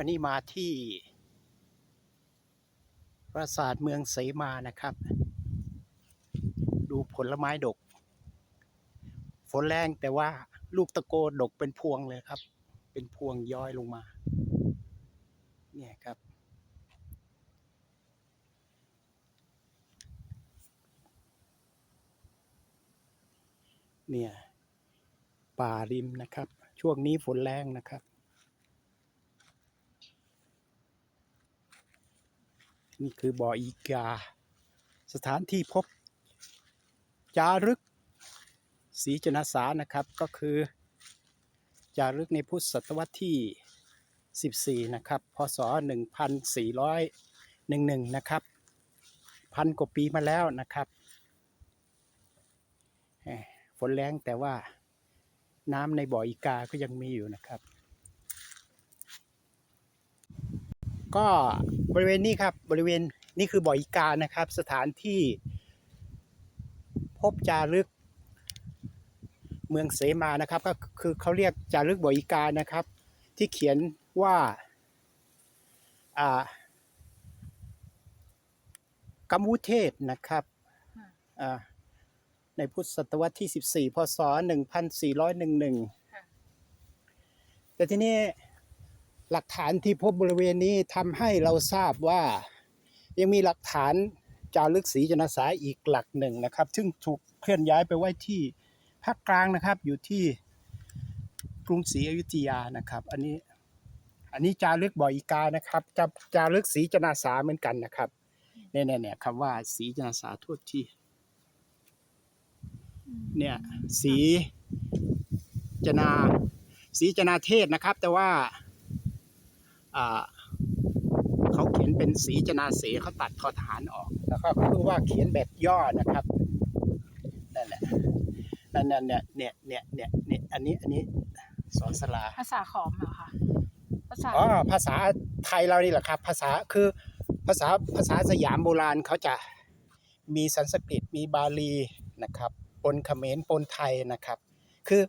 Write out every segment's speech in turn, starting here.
วันนี้มาที่ ปราสาทเมืองเสมานะครับ ดูผลไม้ดก ฝนแรงแต่ว่าลูกตะโกดกเป็นพวงเลยครับ เป็นพวงย้อยลงมา เนี่ยครับ เนี่ย ป่าริมนะครับ ช่วงนี้ฝนแรงนะครับ นี่คือบ่ออีกา สถานที่พบ จารึกศรีจนาสานะครับก็คือ จารึกในพุทธศตวรรษที่ 14 นะครับ พศ 1411 นะครับ พันกว่าปีมาแล้วนะครับ ฝนแรงแต่ว่าน้ำในบ่ออีกาก็ยังมีอยู่นะครับ ก็บริเวณนี้ครับบริเวณนี่คือบ่ออีกานะครับ สถานที่พบจารึกเมืองเสมานะครับ ก็คือเขาเรียกจารึกบ่ออีกานะครับ ที่เขียนว่าอ่ากัมพูเทศนะครับอ่าในพุทธศตวรรษที่ 14 พศ 1411ค่ะแต่ทีนี้ หลักฐานที่พบบริเวณนี้ทำให้เราทราบว่า ยังมีหลักฐานจารึกศรีจนสาอีกหลักหนึ่งนะครับ ซึ่งถูกเคลื่อนย้ายไปไว้ที่ภาคกลางนะครับ อยู่ที่กรุงศรีอยุธยานะครับ อันนี้อันนี้จารึกบ่ออีกานะครับจะจารึกศรีจนาสาเหมือนกันนะครับเนี่ยเนี่ยเนี่ยคำว่าศรีจนาสาโทษที่ เนี่ยสีจนาสีจนาเทศนะครับ แต่ว่า เขาเขียนเป็นสีจนาเสเขาตัดทอทหารออก แล้วก็คือว่าเขียนแบบย่อนะครับนั่นแหละนั่นนั่นเนี่ยเนี่ยเนี่ยเนี่ยเนี่ยอันนี้อันนี้สอนสลาภาษาขอมเหรอคะภาษาอ๋อภาษาไทยเรานี่แหละครับ ภาษาคือภาษาภาษาสยามโบราณเขาจะมีสันสกฤตมีบาลีนะครับปนเขมรปนไทยนะครับ คือ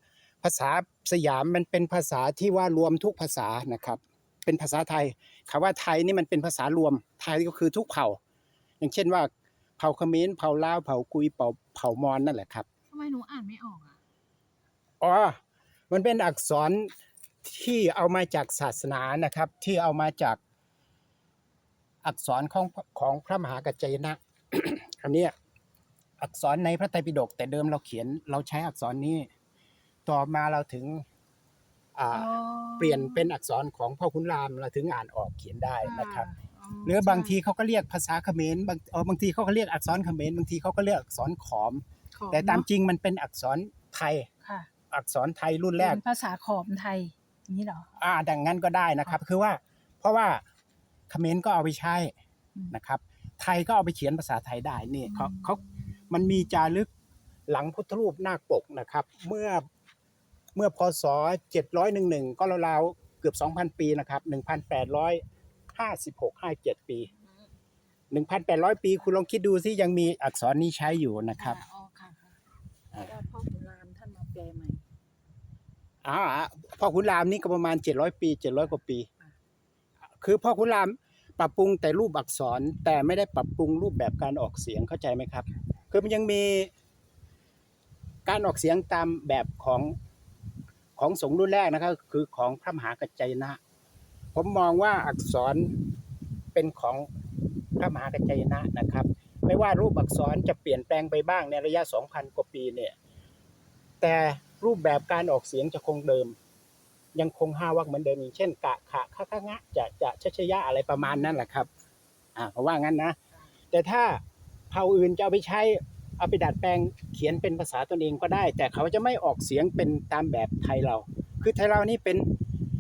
ภาษาสยามมันเป็นภาษาที่ว่ารวมทุกภาษานะครับ เป็นภาษาไทยคำว่าไทยนี่มันเป็นภาษารวม ไทยก็คือทุกเผ่า อย่างเช่นว่าเผ่าเขมรเผ่าลาวเผ่ากุยเผ่าเผ่ามอญนั่นแหละครับทำไมหนูอ่านไม่ออกอะอ๋อมันเป็นอักษรที่เอามาจากศาสนานะครับ ที่เอามาจากอักษรของของพระมหากัจจายนะอันเนี้ยอักษรในพระไตรปิฎกแต่เดิมเราเขียนเราใช้อักษรนี้ ต่อมาเราถึงอ่า เปลี่ยนเป็นอักษรของพ่อขุนรามเราถึงอ่านออกเขียนได้นะครับหรือบางทีเขาก็เรียกภาษาเขมรบางเออบางทีเขาก็เรียกอักษรเขมรบางทีเขาก็เรียกอักษรขอมขอมแต่ตามเนอะจริงมันเป็นอักษรไทยค่ะอักษรไทยรุ่นแรกเป็นภาษาขอมไทยอย่างนี้เหรออ่าดังนั้นก็ได้นะครับ คือว่า เพราะว่าเขมรก็เอาไปใช้อืมนะครับ ไทยก็เอาไปเขียนภาษาไทยได้นี่เขาอืมเขามันมีจารึกหลังพุทธรูปนาคปกนะครับ เมื่อเมื่อพศ 711 ก็ราวๆเกือบ 2,000 ปีนะครับ 1,856 57 ปี 1,800 ปี คุณลองคิดดูสิยังมีอักษรนี้ใช้อยู่นะครับอ๋อค่ะค่ะอ่าแล้วพ่อขุนรามท่านมาแปลใหม่อ่าพ่อขุนรามนี่ก็ประมาณ 700 ปี 700 กว่าปี คือพ่อขุนรามปรับปรุงแต่รูปอักษรแต่ไม่ได้ปรับปรุงรูปแบบการออกเสียงเข้าใจไหมครับ คือมันยังมีการออกเสียงตามแบบของ ของสงฆ์รุ่นแรกนะครับ คือของพระมหากัจจยนะ ผมมองว่าอักษรเป็นของพระมหากัจจยนะนะครับ ไม่ว่ารูปอักษรจะเปลี่ยนแปลงไปบ้างในระยะ 2,000 กว่าปีเนี่ย แต่รูปแบบการออกเสียงจะคงเดิม ยังคงห้าวักเหมือนเดิมอย่างเช่น กะขะคะคะงะ จะจะชะชะยะอะไรประมาณนั้นแหละครับ อ่าเพราะว่างั้นนะ แต่ถ้าเผ่าอื่นจะเอาไปใช้ เอาไปดัดแปลงเขียนเป็นภาษาตนเองก็ได้ แต่เขาจะไม่ออกเสียงเป็นตามแบบไทยเรา คือไทยเรานี่เป็น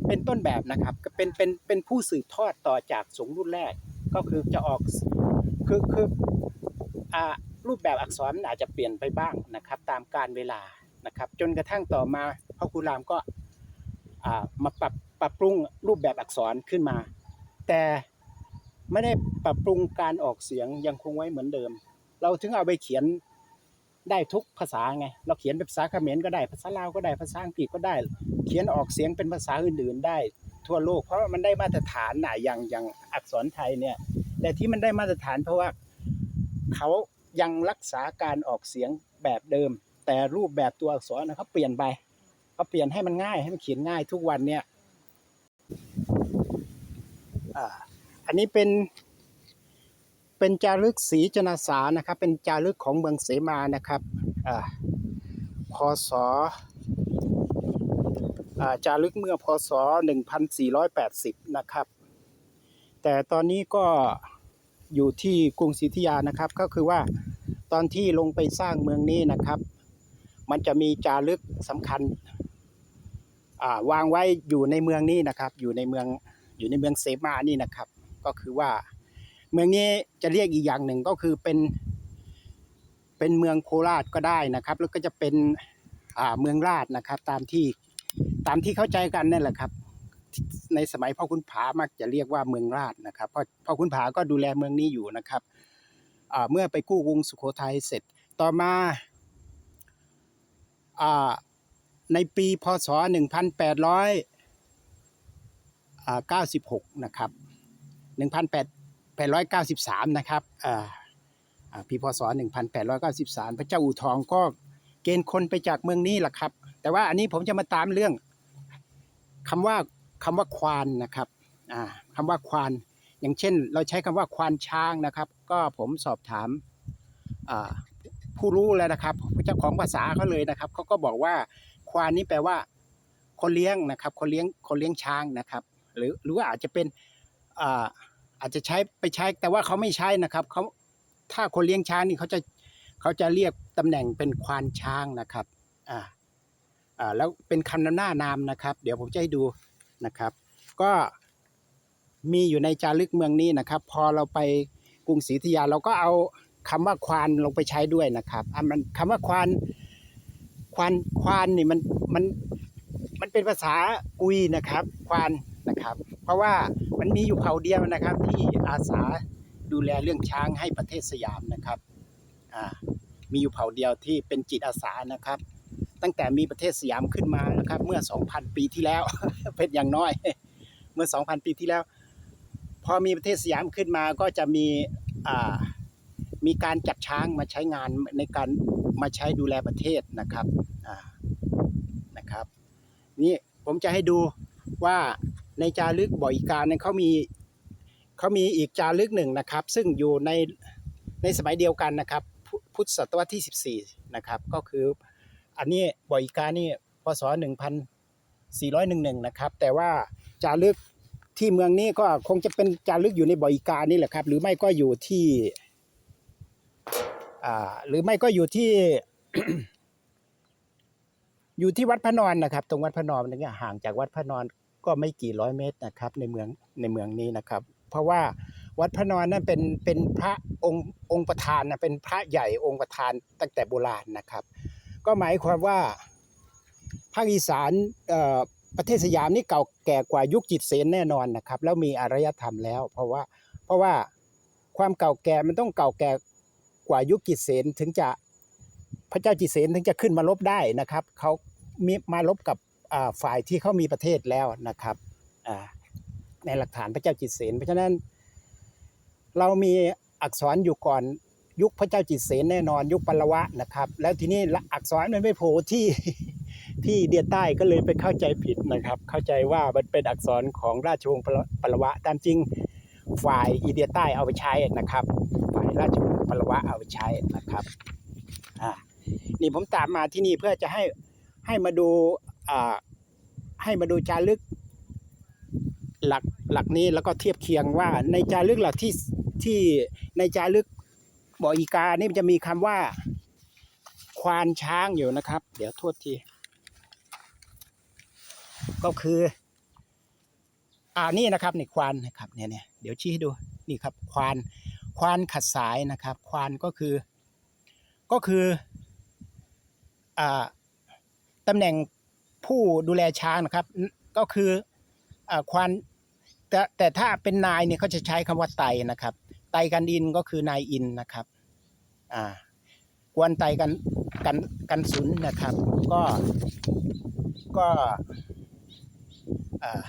เป็นต้นแบบนะครับเป็นเป็นเป็นผู้สืบทอดต่อจากสงรุ่นแรก ก็คือจะออกคือคืออ่ารูปแบบอักษรอาจจะเปลี่ยนไปบ้างนะครับ ตามการเวลานะครับ จนกระทั่งต่อมาพ่อครูรามก็อ่ามาปรับปรับปรุงรูปแบบอักษรขึ้นมา แต่ไม่ได้ปรับปรุงการออกเสียงยังคงไว้เหมือนเดิม เราถึงเอาไปเขียน ได้ทุกภาษาไง เราเขียนเป็นภาษาเขมรก็ได้ ภาษาลาวก็ได้ ภาษาอังกฤษก็ได้ เขียนออกเสียงเป็นภาษาอื่นๆได้ ทั่วโลก เพราะมันได้มาตรฐานหน่ะอย่างอย่างอักษรไทยเนี่ย แต่ที่มันได้มาตรฐานเพราะว่าเขายังรักษาการออกเสียงแบบเดิม แต่รูปแบบตัวอักษรนะเขาเปลี่ยนไปเขาเปลี่ยนให้มันง่ายให้มันเขียนง่ายทุกวันเนี่ย อ่า อันนี้เป็น เป็นจารึกศรีจนาสานะครับ เป็นจารึกของเมืองเสมานะครับอพศจารึกเมื่อพศ 1480 นะครับ แต่ตอนนี้ก็อยู่ที่กรุงศรีอยุธยานะครับ ก็คือว่าตอนที่ลงไปสร้างเมืองนี้นะครับ มันจะมีจารึกสำคัญวางไว้อยู่ในเมืองนี้นะครับ อยู่ในเมืองอยู่ในเมืองเสมานี่นะครับ ก็คือว่า เมืองนี้จะเรียกอีกอย่างหนึ่งก็คือเป็น เป็นเมืองโคราชก็ได้นะครับ แล้วก็จะเป็นอ่าเมืองราชนะครับ ตามที่ตามที่เข้าใจกันนั่นแหละครับ ในสมัยพ่อคุณผามักจะเรียกว่าเมืองราชนะครับเพราะพ่อคุณผาก็ดูแลเมืองนี้อยู่นะครับอ่าเมื่อไปกู้กรุงสุโขทัยเสร็จต่อมาอ่าในปีพศ 1896 นะครับ 1893 นะครับอ่าอ่าปีพศ 1893 พระเจ้าอู่ทองก็เกณฑ์คนไปจากเมืองนี้แหละครับ แต่ว่าอันนี้ผมจะมาตามเรื่องคำว่าคำว่าควานนะครับอ่าคำว่าควาน อย่างเช่น เราใช้คำว่าควานช้างนะครับ ก็ผมสอบถามผู้รู้แล้วนะครับเจ้าของภาษาเขาเลยนะครับเขาก็บอกว่าควานนี้แปลว่า คนเลี้ยงนะครับ คนเลี้ยงคนเลี้ยงช้างนะครับ หรือหรือว่าอาจจะเป็น อาจจะใช้ไปใช้แต่ว่าเขาไม่ใช้นะครับเขาถ้าคนเลี้ยงช้างนี่เขาจะเขาจะเรียกตำแหน่งเป็นควานช้างนะครับอ่าอ่าแล้วเป็นคำนำหน้านามนะครับ เดี๋ยวผมจะให้ดูนะครับ ก็มีอยู่ในจารึกเมืองนี้นะครับ พอเราไปกรุงศรีอยุธยาเราก็เอาคำว่าควานลงไปใช้ด้วยนะครับอะมันคำว่าควานควานควานนี่มันมันมันเป็นภาษากุยนะครับ ควานนะครับ ราะว่ามันมีอยู่เผ่าเดียวนะครับ ที่อาสาดูแลเรื่องช้างให้ประเทศสยามนะครับอ่ามีอยู่เผ่าเดียวที่เป็นจิตอาสานะครับ ตั้งแต่มีประเทศสยามขึ้นมานะครับ เมื่อ 2,000 ปีที่แล้ว เป็นอย่างน้อย เมื่อ 2,000 ปีที่แล้ว พอมีประเทศสยามขึ้นมาก็จะมีอ่ามีการจัดช้างมาใช้งานในการมาใช้ดูแลประเทศนะครับอ่านะครับ นี่ผมจะให้ดูว่า ในจารึกบ่ออีกาเนี่ยเขามีเขามีอีกจารึกหนึ่งนะครับ ซึ่งอยู่ในในสมัยเดียวกันนะครับ พุทธศตวรรษที่ 14 นะครับ ก็คืออันนี้บ่ออีกานี่พศ 1411 นะครับ แต่ว่าจารึกที่เมืองนี้ก็คงจะเป็นจารึกอยู่ในบ่ออีกานี่แหละครับ หรือไม่ก็อยู่ที่อ่าหรือไม่ก็อยู่ที่อยู่ที่วัดพระนอนนะครับ ตรงวัดพระนอนเนี่ห่างจากวัดพระนอน ก็ไม่กี่ร้อยเมตรนะครับในเมืองในเมืองนี้นะครับ เพราะว่าวัดพระนอนนั้นเป็นเป็นพระองค์องค์ประธานนะเป็นพระใหญ่องค์ประธานตั้งแต่โบราณนะครับ ก็หมายความว่าภาคอีสานประเทศสยามนี่เก่าแก่กว่ายุคจิตเสนแน่นอนนะครับ แล้วมีอารยธรรมแล้ว เพราะว่าเพราะว่าความเก่าแก่มันต้องเก่าแก่กว่ายุคจิตเสนถึงจะพระเจ้าจิตเสนถึงจะขึ้นมาลบได้นะครับเขามีมาลบกับ ฝ่ายที่เขามีประเทศแล้วนะครับในหลักฐานพระเจ้าจิตเสนเพราะฉะนั้น เรามีอักษรอยู่ก่อนยุคพระเจ้าจิตเสนแน่นอนยุคปลวะนะครับ แล้วทีนี้อักษรมันไม่โผล่ที่ที่เดียใต้ก็เลยไปเข้าใจผิดนะครับ เข้าใจว่ามันเป็นอักษรของราชวงศ์ปลวะตามจริงฝ่ายอีเดียใต้เอาไปใช้นะครับ ฝ่ายราชวงศ์ปลวะเอาไปใช้นะครับอ่านี่ผมตามมาที่นี่เพื่อจะให้ให้มาดู ให้มาดูจารึกหลักหลักนี้แล้วก็เทียบเคียงว่าในจารึกหลักที่ที่ในจารึกบ่ออีกานี่มันจะมีคำว่า ควานช้างอยู่นะครับ เดี๋ยวโทษที ก็คือ อ่านี่นะครับนี่ควานนะครับเนี่ยเนี่ยเดี๋ยวชี้ให้ดูนี่ครับ ควานควานขัดสายนะครับ ควานก็คือ ก็คืออ่าตำแหน่ง ผู้ดูแลช้างนะครับ ก็คืออควานแต่แต่ถ้าเป็นนายเนี่ยเขาจะใช้คำว่าไตนะครับ ไตกันอินก็คือนายอินนะครับอ่ากวนไตกันกันกันสุนนะครับ ก็ก็อ่า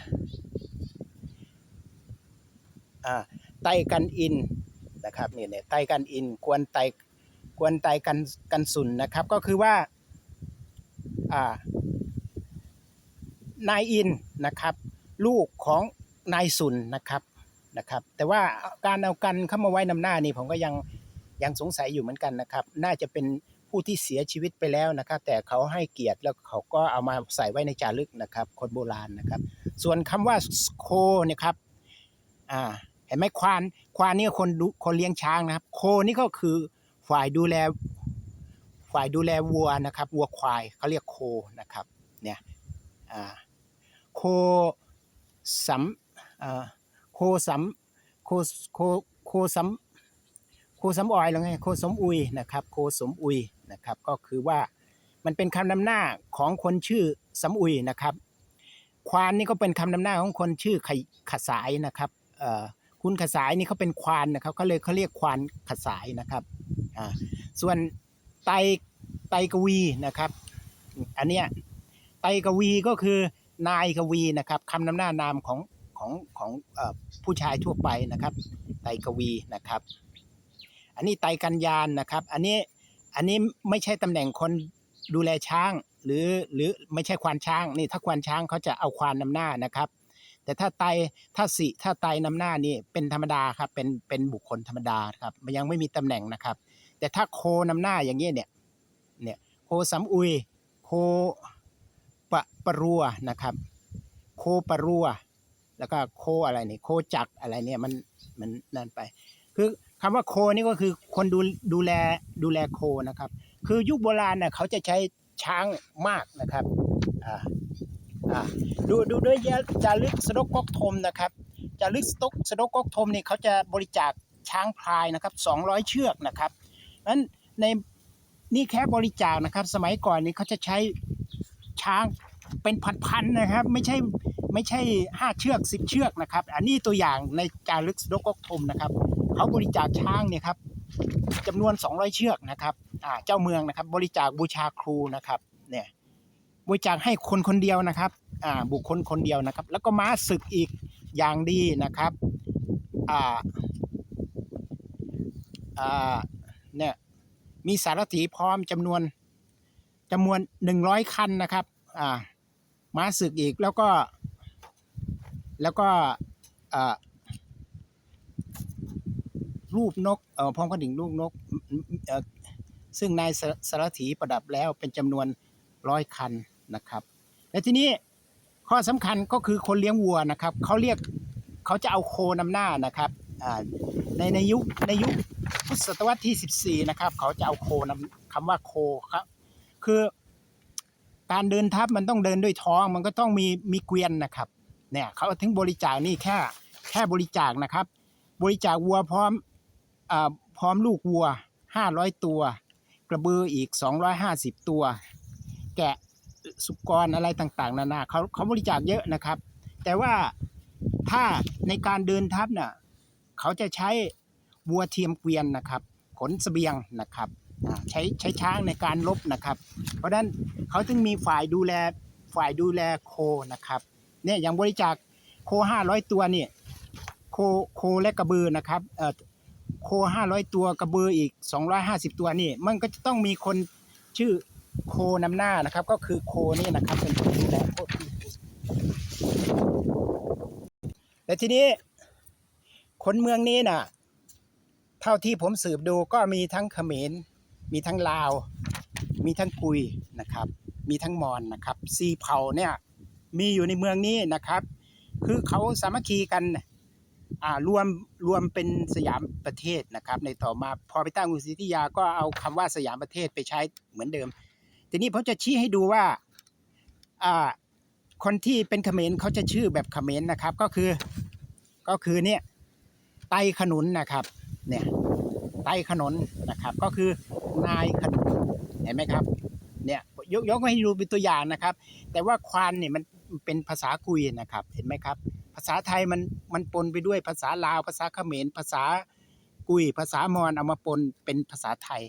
อ่าไตกันอินนะครับเนี่ยเนี่ยไตกันอินกวนไตกวนไตกันกันสุนนะครับ ก็คือว่าอ่า นายอินนะครับ ลูกของนายสุนนะครับนะครับ แต่ว่าการเอากันเข้ามาไว้นำหน้านี่ผมก็ยังยังสงสัยอยู่เหมือนกันนะครับ น่าจะเป็นผู้ที่เสียชีวิตไปแล้วนะครับ แต่เขาให้เกียรติแล้วเขาก็เอามาใส่ไว้ในจารึกนะครับ คนโบราณนะครับ ส่วนคำว่าโคเนี่ยครับอ่าเห็นไหมควานควานนี่คนดูคนเลี้ยงช้างนะครับ โคนี่ก็คือฝ่ายดูแลฝ่ายดูแลวัวนะครับ วัวควายเขาเรียกโคนะครับเนี่ยอ่า โคสำอ่าโคสำโคโคโคสำโคสำออยหรือไงโคสมอุยนะครับโคสมอุยนะครับก็คือว่ามันเป็นคำนำหน้าของคนชื่อสำอุยนะครับ ควานนี่ก็เป็นคำนำหน้าของคนชื่อขขสายนะครับคุณขสายนี่เขาเป็นควานนะครับเขาเลยเขาเรียกควานขสายนะครับส่วนไตไตกวีนะครับ อันเนี้ยไตกวีก็คือ นายกวีนะครับคำนำหน้านามของของของอผู้ชายทั่วไปนะครับ ไตกวีนะครับ อันนี้ไตกัญญานนะครับ อันนี้อันนี้ไม่ใช่ตำแหน่งคนดูแลช้าง หรือหรือไม่ใช่ควานช้างนี่ถ้าควานช้างเขาจะเอาควานนำหน้านะครับ แต่ถ้าไตถ้าสิถ้าไตนำหน้านี่เป็นธรรมดาครับเป็นเป็นบุคคลธรรมดาครับมันยังไม่มีตำแหน่งนะครับ แต่ถ้าโคนำหน้าอย่างเงี้ยเนี่ยเนี่ยโคสำอุยโค ปะปะรัวนะครับ โคปะรัว แล้วก็โคอะไรนี่โคจักอะไรเนี่ยมันมันนั่นไป คือคำว่าโคนี่ก็คือคนดูดูแลดูแลโคนะครับ คือยุคโบราณน่ะเขาจะใช้ช้างมากนะครับอ่าอ่าดูดูด้วยจารึกสนกกอกทมนะครับจารึกสตกสนกกอกทมนี่เขาจะบริจาคช้างพลายนะครับ200 เชือกนะครับนั้นในนี่แค่บริจาคนะครับ สมัยก่อนนี่เขาจะใช้ ช้างเป็นพันๆนะครับ ไม่ใช่ไม่ใช่ห้าเชือกสิบเชือกนะครับ อันนี้ตัวอย่างในจารึกสนกกกทมนะครับเขาบริจาคช้างเนี่ยครับจำนวน 200 เชือกนะครับอ่าเจ้าเมืองนะครับ บริจาคบูชาครูนะครับเนี่ยบริจาคให้คนคนเดียวนะครับอ่าบุคคลคนเดียวนะครับ แล้วก็ม้าศึกอีกอย่างดีนะครับอ่าอ่าเนี่ยมีสารถีพร้อมจำนวนจำนวน 100 คันนะครับ อ่าม้าศึกอีกแล้วก็ แล้วก็อ่ารูปนกเอ่อพร้อมกันถึงรูปนกเอ่อซึ่งนายสารถีประดับแล้วเป็นจำนวนร้อยคันนะครับ และทีนี้ข้อสำคัญก็คือคนเลี้ยงวัวนะครับเขาเรียกเขาจะเอาโคนำหน้านะครับในในยุคในยุคพุทธศตวรรษที่ 14 นะครับ เขาจะเอาโคนำคำว่าโคครับ คือ การเดินทัพมันต้องเดินด้วยท้อง มันก็ต้องมีมีเกวียนนะครับ เนี่ยเขาถึงบริจาคนี่แค่แค่บริจาคนะครับ บริจาควัวพร้อมอาพร้อมลูกวัว 500 ตัว กระบืออีก 250 ตัว แกะสุกรอะไรต่างๆ นานาเขาเขาบริจาคเยอะนะครับ แต่ว่าถ้าในการเดินทัพน่ะเขาจะใช้วัวเทียมเกวียนนะครับ ขนสเสบียงนะครับ ใช้ใช้ช้างในการลบนะครับ เพราะฉะนั้นเขาจึงมีฝ่ายดูแลฝ่ายดูแลโคนะครับเนี่ยอย่างบริจาคโค500ตัวเนี่ยโคโคและกระบือนะครับเอ่อโคห้าร้อยตัวกระบืออีกสองร้อยห้าสิบตัวนี่มันก็จะต้องมีคนชื่อโคนำหน้านะครับ ก็คือโคนี่นะครับเป็นผู้ดูแลโคที่และทีนี้คนเมืองนี้น่ะ เท่าที่ผมสืบดูก็มีทั้งเขมร มีทั้งลาว มีทั้งกุยนะครับ มีทั้งมอญนะครับซีเผ่าเนี่ยมีอยู่ในเมืองนี้นะครับ คือเขาสามัคคีกันอ่ารวมรวมเป็นสยามประเทศนะครับ ในต่อมาพอไปตั้งกรุงศรีอยุธยาก็เอาคำว่าสยามประเทศไปใช้เหมือนเดิม ทีนี้ผมจะชี้ให้ดูว่าอ่าคนที่เป็นเขมรเขาจะชื่อแบบเขมรนะครับ ก็คือก็คือเนี่ยไตขนุนนะครับเนี่ยไตขนุนนะครับ ก็คือ นายขนุนเห็นไหมครับ เนี่ยยกยกมาให้ดูเป็นตัวอย่างนะครับ แต่ว่าควานเนี่ยมันเป็นภาษากุยนะครับ เห็นไหมครับ ภาษาไทยมันมันปนไปด้วยภาษาลาว ภาษาเขมร ภาษากุย ภาษามอญเอามาปนเป็นภาษาไทย